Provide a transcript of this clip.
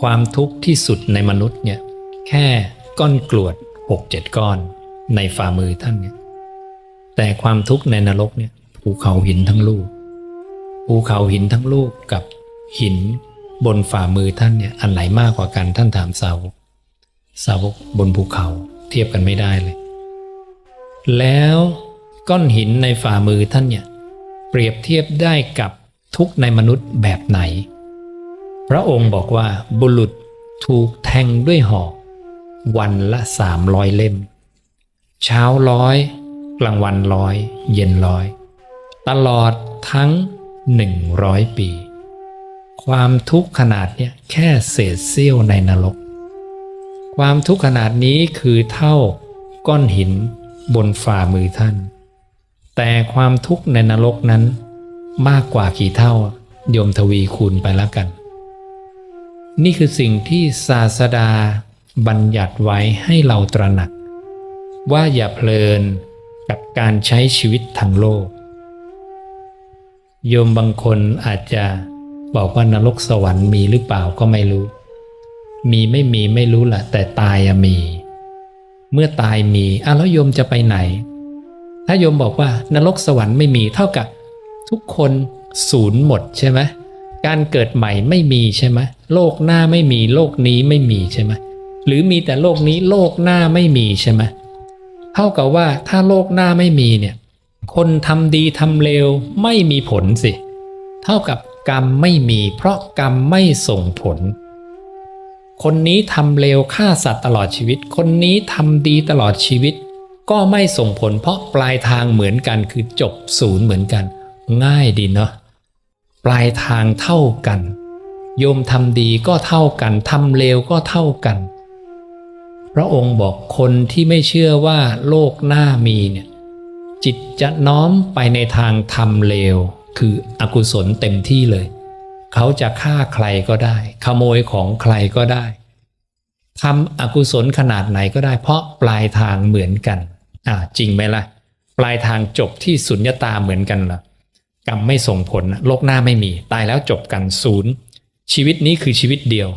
ความทุกข์ที่สุดในมนุษย์เนี่ยแค่ก้อนกรวดหกเจ็ดก้อนในฝ่ามือท่านเนี่ยแต่ความทุกข์ในนรกเนี่ยภูเขาหินทั้งลูกภูเขาหินทั้งลูกกับหินบนฝ่ามือท่านเนี่ยอันไหนมากกว่ากันท่านถามสาวกสาวกบนภูเขาเทียบกันไม่ได้เลย แล้วก้อนหินในฝ่ามือท่านเนี่ยเปรียบเทียบได้กับทุกข์ในมนุษย์แบบไหน พระองค์บอกว่าบุรุษถูกแทงด้วยหอก วันละสามร้อยเล่ม เช้าร้อย กลางวันร้อย เย็นร้อย ตลอดทั้งหนึ่งร้อยปี ความทุกข์ขนาดเนี้ยแค่เศษเสี้ยวในนรก ความทุกข์ขนาดนี้คือเท่าก้อนหินบนฝ่ามือท่าน แต่ความทุกข์ในนรกนั้นมากกว่ากี่เท่าโยมทวีคูณไปแล้วกัน นี่คือสิ่งที่ศาสดาบัญญัติไว้ให้เราตระหนัก ว่าอย่าเพลินกับการใช้ชีวิตทางโลก โยมบางคนอาจจะบอกว่านรกสวรรค์มีหรือเปล่าก็ไม่รู้ มีไม่มีไม่รู้ล่ะ แต่ตายอะมี เมื่อตายมีอะแล้วโยมจะไปไหน ถ้าโยมบอกว่านรกสวรรค์ไม่มีเท่ากับทุกคนศูนย์หมดใช่ไหม การเกิดใหม่ไม่มีใช่ไหมโลกหน้าไม่มีโลกนี้ไม่มีใช่ไหมหรือมีแต่โลกนี้โลกหน้าไม่มีใช่ไหมเท่ากับว่าถ้าโลกหน้าไม่มีเนี่ยคนทำดีทำเลวไม่มีผลสิ เท่ากับกรรมไม่มีเพราะกรรมไม่ส่งผล คนนี้ทำเลวฆ่าสัตว์ตลอดชีวิต คนนี้ทำดีตลอดชีวิต ก็ไม่ส่งผลเพราะปลายทางเหมือนกันคือจบศูนย์เหมือนกัน ง่ายดีเนาะ ปลายทางเท่ากัน โยมทำดีก็เท่ากันทำเลวก็เท่ากัน พระองค์บอกคนที่ไม่เชื่อว่าโลกหน้ามีเนี่ยจิตจะน้อมไปในทางทำเลว คืออกุศลเต็มที่เลย เขาจะฆ่าใครก็ได้ ขโมยของใครก็ได้ทำอกุศลขนาดไหนก็ได้ เพราะปลายทางเหมือนกัน อ่าจริงไหมล่ะ ปลายทางจบที่สุญญตาเหมือนกันเหรอ กรรมไม่ส่งผลโลกหน้าไม่มี ตายแล้วจบกันศูนย์ชีวิตนี้คือชีวิตเดียว